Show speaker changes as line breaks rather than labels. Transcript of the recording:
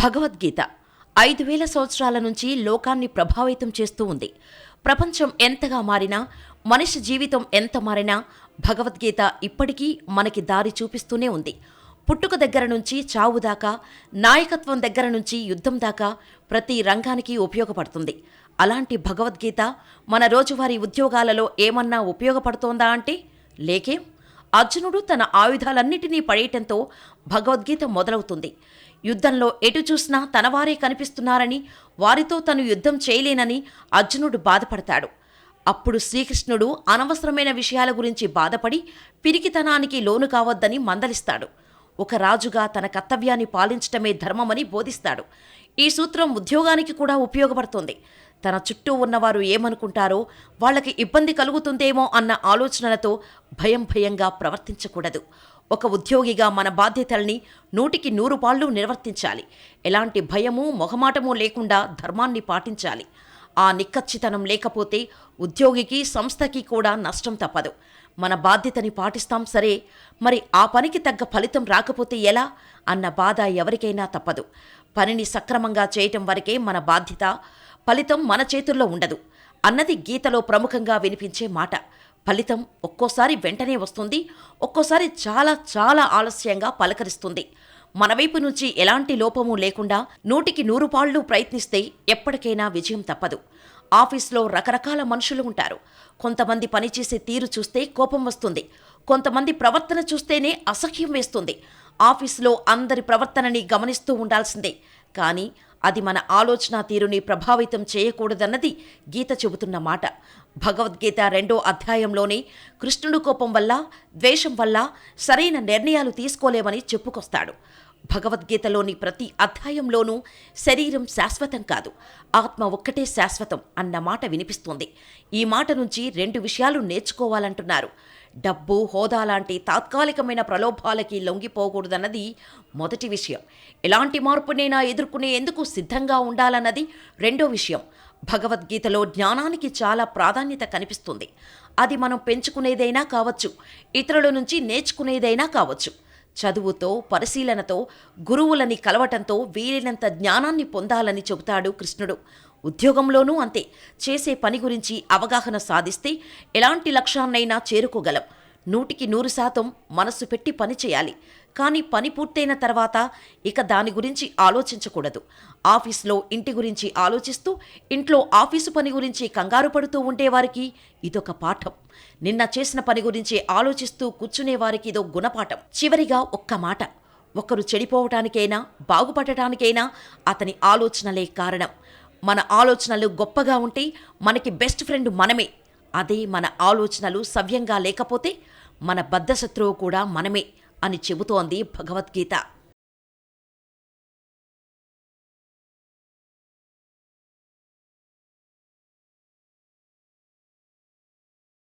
భగవద్గీత. ఐదు వేల సంవత్సరాల నుంచి లోకాన్ని ప్రభావితం చేస్తూ ఉంది. ప్రపంచం ఎంతగా మారినా మనిషి జీవితం ఎంత మారినా భగవద్గీత ఇప్పటికీ మనకి దారి చూపిస్తూనే ఉంది. పుట్టుక దగ్గర నుంచి చావు దాకా నాయకత్వం దగ్గర నుంచి యుద్ధం దాకా ప్రతి రంగానికి ఉపయోగపడుతుంది. అలాంటి భగవద్గీత మన రోజువారీ ఉద్యోగాలలో ఏమన్నా ఉపయోగపడుతోందా అంటే లేకేం? అర్జునుడు తన ఆయుధాలన్నిటినీ పడేయటంతో భగవద్గీత మొదలవుతుంది. యుద్ధంలో ఎటు చూసినా తనవారే కనిపిస్తున్నారని వారితో తను యుద్ధం చేయలేనని అర్జునుడు బాధపడతాడు. అప్పుడు శ్రీకృష్ణుడు అనవసరమైన విషయాల గురించి బాధపడి పిరికితనానికి లోను కావద్దని మందలిస్తాడు. ఒక రాజుగా తన కర్తవ్యాన్ని పాలించటమే ధర్మమని బోధిస్తాడు. ఈ సూత్రం ఉద్యోగానికి కూడా ఉపయోగపడుతుంది. తన చుట్టూ ఉన్నవారు ఏమనుకుంటారో వాళ్ళకి ఇబ్బంది కలుగుతుందేమో అన్న ఆలోచనలతో భయం భయంగా ప్రవర్తించకూడదు. ఒక ఉద్యోగిగా మన బాధ్యతల్ని నూటికి నూరు పాళ్ళు నిర్వర్తించాలి. ఎలాంటి భయము మొహమాటము లేకుండా ధర్మాన్ని పాటించాలి. ఆ నిక్కచ్చితనం లేకపోతే ఉద్యోగికి సంస్థకి కూడా నష్టం తప్పదు. మన బాధ్యతని పాటిస్తాం సరే మరి ఆ పనికి తగ్గ ఫలితం రాకపోతే ఎలా? అన్న బాధ ఎవరికైనా తప్పదు. పనిని సక్రమంగా చేయటం వరకే మన బాధ్యత ఫలితం మన చేతుల్లో ఉండదు. అన్నది గీతలో ప్రముఖంగా వినిపించే మాట. ఫలితం ఒక్కోసారి వెంటనే వస్తుంది ఒక్కోసారి చాలా చాలా ఆలస్యంగా పలకరిస్తుంది. మన వైపు నుంచి ఎలాంటి లోపము లేకుండా నూటికి నూరు పాళ్ళు ప్రయత్నిస్తే ఎప్పటికైనా విజయం తప్పదు. ఆఫీస్లో రకరకాల మనుషులు ఉంటారు. కొంతమంది పనిచేసే తీరు చూస్తే కోపం వస్తుంది. కొంతమంది ప్రవర్తన చూస్తేనే అసహ్యం వేస్తుంది. ఆఫీస్లో అందరి ప్రవర్తనని గమనిస్తూ ఉండాల్సిందే. కానీ అది మన ఆలోచన తీరుని ప్రభావితం చేయకూడదన్నది గీత చెబుతున్న మాట. భగవద్గీత రెండో అధ్యాయంలోనే కృష్ణుడు కోపం వల్ల ద్వేషం వల్ల సరైన నిర్ణయాలు తీసుకోలేమని చెప్పుకొస్తాడు. భగవద్గీతలోని ప్రతి అధ్యాయంలోనూ శరీరం శాశ్వతం కాదు ఆత్మ ఒక్కటే శాశ్వతం అన్న మాట వినిపిస్తుంది. ఈ మాట నుంచి రెండు విషయాలు నేర్చుకోవాలంటున్నారు. డబ్బు హోదా లాంటి తాత్కాలికమైన ప్రలోభాలకి లొంగిపోకూడదన్నది మొదటి విషయం. ఎలాంటి మార్పునైనా ఎదుర్కొనేందుకు సిద్ధంగా ఉండాలన్నది రెండో విషయం. భగవద్గీతలో జ్ఞానానికి చాలా ప్రాధాన్యత కనిపిస్తుంది. అది మనం పెంచుకునేదైనా కావచ్చు ఇతరుల నుంచి నేర్చుకునేదైనా కావచ్చు. చదువుతో పరిశీలనతో గురువులని కలవటంతో వీలైనంత జ్ఞానాన్ని పొందాలని చెబుతాడు కృష్ణుడు. ఉద్యోగంలోనూ అంతే. చేసే పని గురించి అవగాహన సాధిస్తే ఎలాంటి లక్ష్యాన్నైనా చేరుకోగలం. నూటికి నూరు శాతం మనస్సు పెట్టి పని చేయాలి. కానీ పని పూర్తయిన తర్వాత ఇక దాని గురించి ఆలోచించకూడదు. ఆఫీస్లో ఇంటి గురించి ఆలోచిస్తూ ఇంట్లో ఆఫీసు పని గురించి కంగారు పడుతూ ఉండేవారికి ఇదొక పాఠం. నిన్న చేసిన పని గురించి ఆలోచిస్తూ కూర్చునేవారికి ఇదో గుణపాఠం. చివరిగా ఒక్క మాట. ఒకరు చెడిపోవటానికైనా బాగుపడటానికైనా అతని ఆలోచనలే కారణం. మన ఆలోచనలు గొప్పగా ఉంటే మనకి బెస్ట్ ఫ్రెండ్ మనమే. అదే మన ఆలోచనలు సవ్యంగా లేకపోతే మన బద్ధశత్రువు కూడా మనమే అని చెబుతోంది భగవద్గీత.